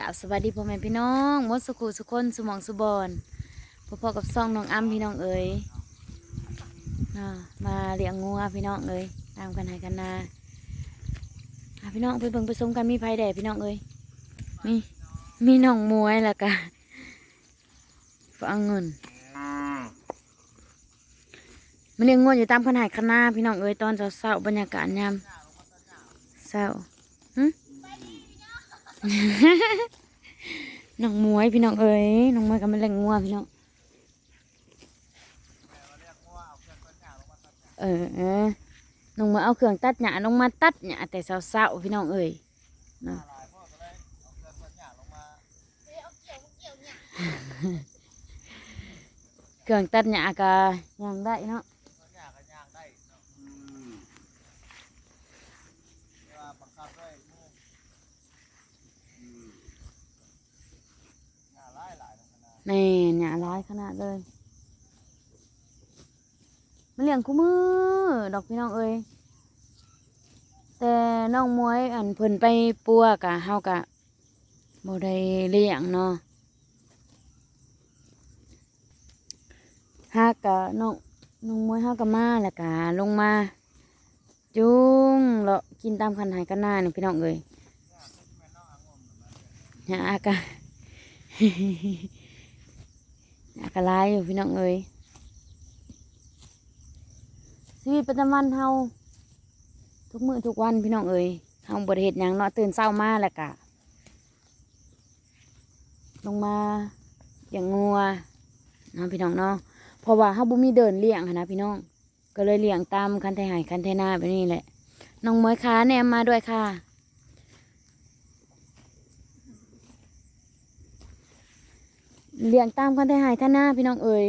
กราบสวัสดีพ่อแม่พี่น้องมดสุขุสุคนสุมองสุบอนพ่อๆกับซองน้องอ้ำพี่น้องเอ๋ยมาเลี้ยงงัวพี่น้องเอ๋ยตามกันให้กันนาพี่น้องไปเบิ่งไปชมกันมีไผแดดพี่น้องเอ๋ยมีมีน้องมวยล้วก็ฟังเงินมาเลี้ยงงัวอยู่ตามคันหายคันนาพี่น้องเอ๋ยตอนเช้าๆบรรยากาศยามเช้าหึ น้องมวยพี่น้องเอ๋ยน้องมวยก็มาเล่นงัวพี่น้องเออเออน้องมวยเอาเครื่องตัดหญ้าลงมาตัดหญ้าแต่เช้าๆพี่น้องเอ๋ยเนาะเครื่องตัดหญ้าก็ยังได้เนาะ นี่หญ้าร้ายขนาดเลยมันเลี้ยงคู่มือ ดอกพี่น้องเอ๋ยแต่น้องมวยอันเพิ่นไปปัวกะเฮากะบ่ได้เลี้ยงเนาะฮากะน้องน้องมวยเฮากะมาแล้วกะลงมา จุงเลาะกินตามคันหายกันหน้านี่พี่น้องเอ้ยหาอากะ อากะลายอยู่พี่น้องเอ้ยชีวิตประจำวันเฮาทุกมื้อทุกวันพี่น้องเอ้ยเฮาบ่ได้เฮ็ดหยังเนาะตื่นเช้ามาแล้วกะลงมาอย่างงัวเนาะพี่น้องเนาะเพราะว่าเฮาบ่มีเดินเลี้ยงนะพี่น้อง ก็เลยเลี้ยงตามคันไทหายคันไทนาแบบนี้แหละน้องมวยค้าแนมมาด้วยค่ะ เลี้ยงตามคันไทหายท่านาพี่น้องเอ๋ย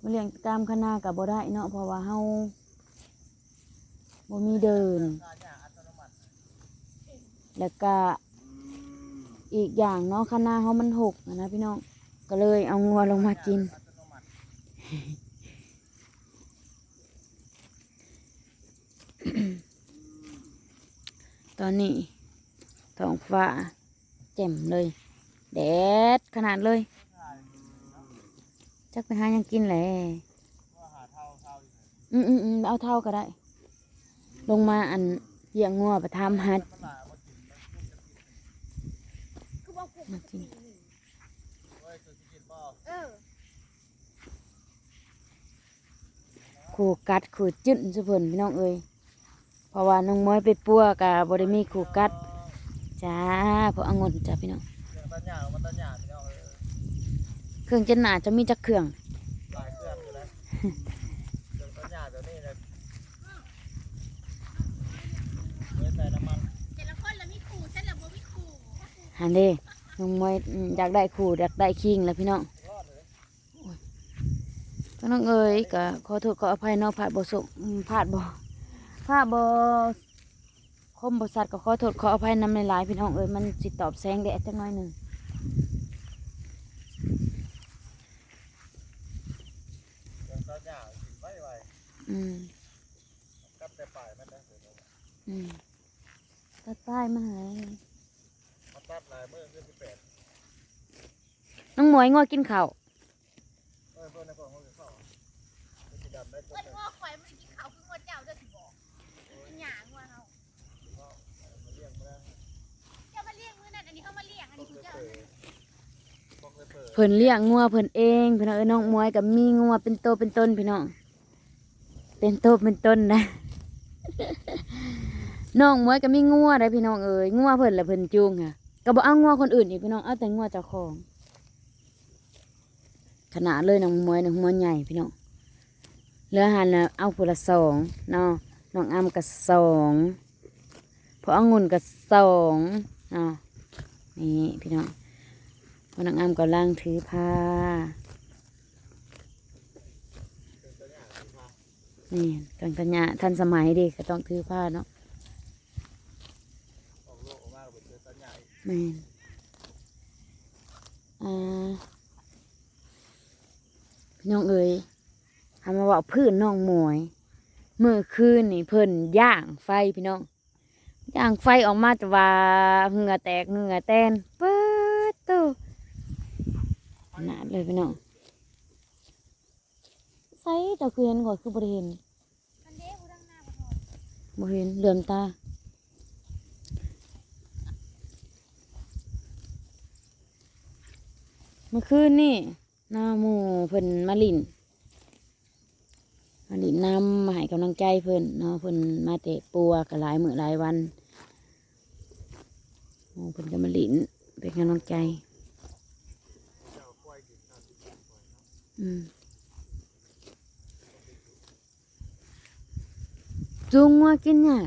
มาเลี้ยงตามคันนากับบ่ได้เนาะเพราะว่าเฮาบ่มีเดิน แล้วก็อีกอย่างเนาะคันนาเฮามันหกนะพี่น้องก็เลยเอางัวลงมากิน ตอนนี้ท้องฟ้าแจ่มเลย แดดขนาดเลย จักไปหายังกินแหละอืมอืมอืมเอาเท่าก็ได้ ลงมาอันเหยียงงัวไปทำฮัดมากินขู่กัดขู่จุดสุพนพี่น้องเอ้ยเพราะว่าน้องม้อยไปปัวกับบริมีขู่กัดจ้าพราะองุ่นจ้าพี่น้อง ดหญ้ามันตัดหญ้าพี่น้องเออเครื่องเจนหนาจะมีจักเครื่อง หลายเครื่องอยู่แล้วเครื่องตัดหญ้าเดี๋ยวนี้เลยเว้ยใส่น้ำมันแต่ละคนละมีขู่ฉันละบ่มีขู่หันเด้น้องม้อยอืมอยากได้ขู่อยากได้คิงแล้วพี่น้องพี่น้องเอ้ยก็ขอโทษขออภัยเนาะพลาดบ่สุอืมพลาดบ่พลาดบ่คมบสัตว์ก็ขอโทษขออภัยนำหลายๆพี่น้องเอ้ยมันสิตอบแสงแดดจักหน่อยหนึ่ง เครื่องตัดหญ้ากินไว้ไว้ อืมกลับแต่ปลายมันนะเดี๋ยวเราอืมตัดป้ายมาใหายมาตัดลายมือขึ้นที่แปดน้องหมวยงอกินข้าวเออเพื่อนในกล่องเขาจะเข้ามันจะดำได้จนเพิ่นเลยง้อข่อยมันกินข้าวคือง้อเจ้าเด้อสิบอกเป็นหยังว่าเฮามันเลี้ยงม่ได้เจ้ามาเลี้ยงมื้อนั้นอันนี้เฮามาเลี้ยงอันนี้คือเจ้าเปิดต้อเลยเปิดเพิ่นเลี้ยงงัวเพิ่นเองพี่น้องเอ้ยน้องหมวยกับมีงัวเป็นโตเป็นต้นพี่น้อง เป็นโตเป็นต้นนะน้องหมวยก็มีงัวได้พี่น้องเอ้ยงัวเพิ่นแหละเพิ่นจูงค่ะก็บ่เอางัวคนอื่นอีกพี่น้องเอาแต่งัวเจ้าของ ขนาดเลยน้องหมวยน้องหมวยใหญ่พี่น้องเหลือหันน่ะเอาผู้ละสองเนาะน้องอ้ำก็สองพอองุ่นก็สองเนาะนี่พี่น้องพนักงานกำลังถือผ้า นี่กันกัญญาทันสมัยดีก็ต้องถือผ้าเนาะออกโลกออกมาเป็นเครื่องตัดหญ้าอีกแม่นอ่าพี่น้องเอ๋ยทำมาว่าพื้นน้องหมวยเมื่อคืนนี่เพิ่นย่างไฟพี่น้องย่างไฟออกมาจะว่าเหงื่อแตกเหงื่อแตนเปิดตู้ขนาดเลยพี่น้อง ส่เจ้าคือเห็นก่อนคือบริเห็นอันเดฟูดังนาบ่ทอบ่เห็นเหลื่อมตาเมื่อคืนนี่หน้าหมูเพิ่นมาลินมาลินน้ำมาให้กำลังใจเพิ่นเนาะเพิ่นมาเตะปัวก็หลายมื้อหลายวันหมูเพิ่นก็มาลินเป็นกำลังใจเจ้านข้าวที่กินควายเนาะอืม จุงว่ากินเนี่ย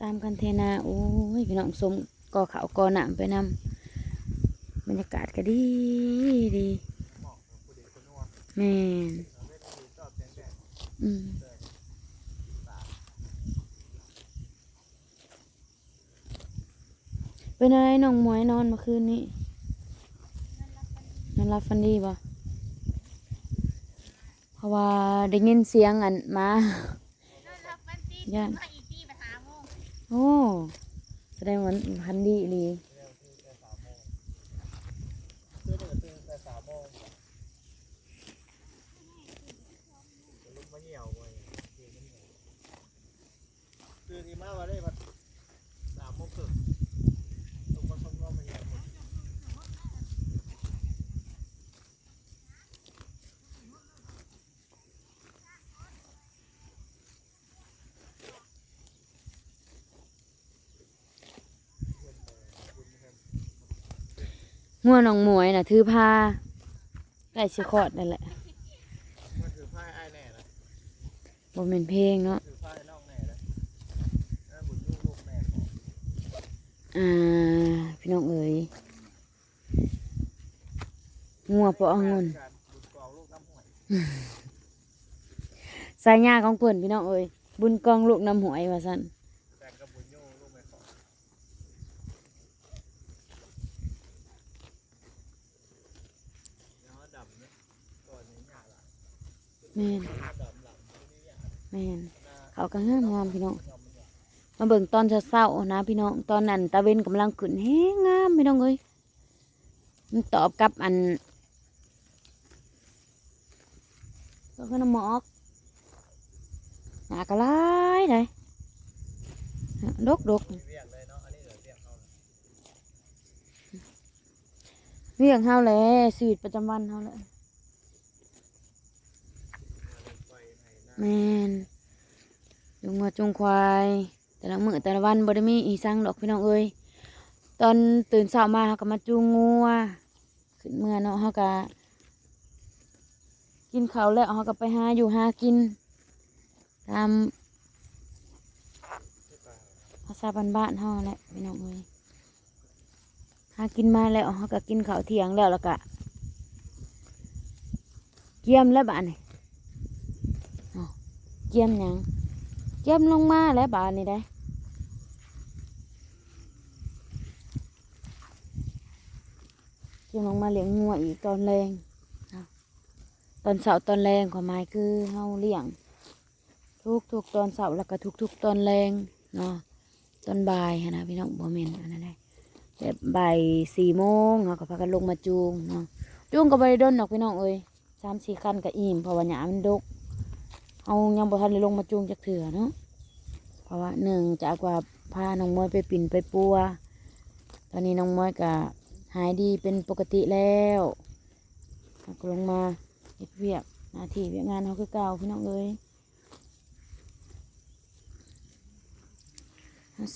ตามกันเทนา โอ้ยพี่น้องสมก่อเขาวกอหนามไปนำบรรยากาศก็ดีดีเมนนัวแม่นเราเล่นดูชอบแสงแดดอืมเป็นอะไรน้องมวยนอนเมื่อคืนนี้นอนรับฟันดีบ่เพราะว่าได้ยินเสียงอันมา ย่านมาอีกทีไปหาโมงโอ้ แสดงว่าพันดีอีหลีเร็วที่แต่สามโมงตื่นก็ตื่นแต่สามโมงจะลุกมาเหี่ยวบ่อยตื่นมันเหี่ยวตื่นที่มาว่าได้พัดสามโมงครึ่งลุกมาส่งน้องมาเหี่ยวหมด งัวน้องหมวยน่ะถือผ้าใกล้สิคลอดนั่นแหละมันถือผ้าไอ้ายแน่นะบ่แม่นเพลงเนาะถือผ้าไอ้น้องแน่นะนั่นบุญลูกลูกแม่ของอ่าพี่น้องเอ๋ยงัวปอองุ่นการบุญกองลูกน้ำหวยสายยาของเพิ่นพี่น้องเอ๋ยบุญกองลูกน้ำหวยว่าซั่น แต่งกับบุญโยลูกแม่ของเนาะดำเนี่ยก่อนนี้หยาละ แม่นแม่นเขาก็งามงามพี่น้องมาเบิ่งตอนเช้าๆนะพี่น้องตอนนั้นตะเวนกำลังขึ้นแฮงงามพี่น้องเอ้ยมันตอบกับอันก็คือน้ำหมอกหนากระไรเลยดกดกเรียกเลยเนาะอันนี้เดี๋ยวเรียกเขาเลยเรียงเฮาแหละชีวิตประจำวันเฮาแหละ มาเล่นไฟในหน้า แม่นจงวัวจุงควาย แต่ละมื้อแต่ละวันบ่ได้มีอีสังดอกพี่น้องเอ้ยตอนตื่นเช้ามาเฮาก็มาจูงงัวขึ้นเมื่อเนาะเฮาก็กินข้าวแล้วเฮาก็ไปหาอยู่หากิน ตามที่ป่าภาษาบ้านๆเฮาแหละพี่น้องเอ้ยหากินมาแล้วเฮาก็กินข้าวเที่ยงแล้วแล้วก็เกี่ยมแล้วบ้านนี่อ้ เกี่ยมยังเกี่ยมลงมาแล้วบานนี่ได้เกี่ยมลงมาเลี้ยงงัวอีกตอนแรงตอนเสาร์ตอนแรงความหมายคือเฮาเลี้ยง ทุกทุกตอนเสาร์แล้วก็ทุกทุกตอนแรงเนาะตอนบ่ายนะพี่น้องบ่แม่นอันนั้นได้แบบบ่ายสี่โมงเราก็พากันลงมาจูงเนาะจูงก็บ่ได้ดนดอกพี่น้องเอ้ยสามสี่คันก็อิ่มเพราะว่าหยามันดก เอายังบ่ทันได้ลงมาจูงจักเถื่อเนาะเพราะว่าหนึ่งจากว่าพาน้องมวยไปปิ่นไปปัว ตอนนี้น้องมวยก็หายดีเป็นปกติแล้วก็ลงมาเฮ็ดเวียกหน้าที่เวียกงานเขาคือเก่าพี่น้องเอ้ย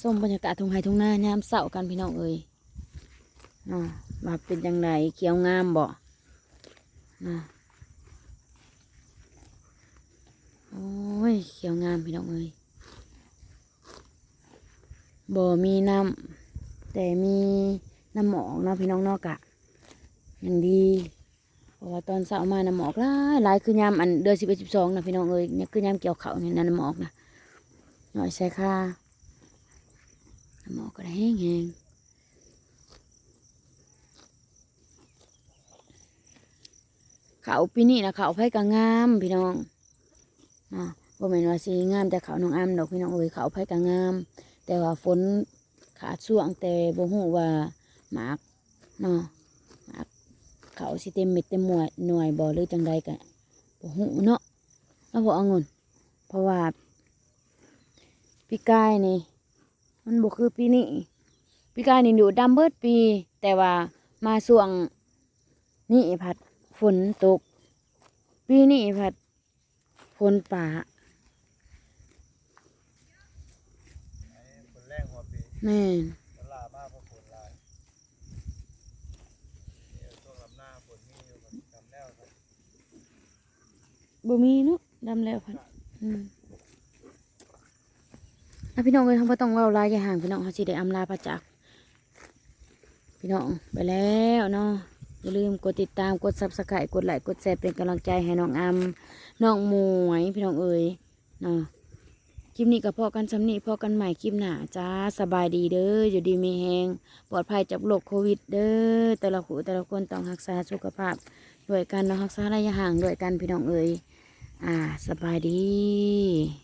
ส้มบรรยากาศทุ่งไห่ทุ่งนายามเสากันพี่น้องเอ้ยน่ะว่าเป็นยังไงเขียวงามบ่น่ะ โอ้ย เขียวงามพี่น้องเอ้ยบ่มีน้ำแต่มีน้ำหมอกเนาะพี่น้องนอกกะอย่างดีเพราะว่าตอนเสาร์มาน้ำหมอกหลายหลายคือยามอันเดือนสิบเอ็ดสิบสองนะพี่น้องเอ้ยเนี่ยคือยามเกี่ยวเขาเนี่ยน้ำหมอกนะหน่อยใส่ค่าหมอกก็ได้แห้งแห้งเขาปีนี้นะเขาไผ่ก็งามพี่น้อง อะบ่แม่นว่าสีงามแต่เขาน้องอ้ำดอกพี่น้องเอ้ยเขาไผก็งาม แต่ว่าฝนขาดช่วงแต่บ่ฮู้ว่าหมากเนาะหมากเขาสิเต็มเม็ดเต็มหน่วยหน่วยบ่หรือจังใดก็บ่ฮู้เนาะแล้วบ่เอาเงินเพราะว่าปีกายนี่มันบ่คือปีนี้ปีกายนี่อยู่ดำเบิดปี แต่ว่ามาช่วงนี้ผัดฝนตก ปีนี้ผัด ฝนป่าแม่นบ่มีเนาะดำแล้วพันอืมอะพี่น้องเอ้ยเขาบ่ต้องเว้าลายอย่าห่างพี่น้องเขาสิได้อำลาพระจักรพี่น้องไปแล้วเนาะ อย่าลืมกดติดตามกด Subscribe กดไลค์กดแชร์เป็นกำลังใจให้น้องอำน้องหมวยพี่น้องเอ้ยเนาะคลิปนี้ก็พอกันสำนีพอกันใหม่คลิปหน้าจ้าสบายดีเด้ออยู่ดีมีแหงปลอดภัยจากโรคโควิดเด้อแต่ละผู้แต่ละคนต้องรักษาสุขภาพด้วยกันเนาะรักษาระยะห่างด้วยกันพี่น้องเอ้ยอ่าสบายดี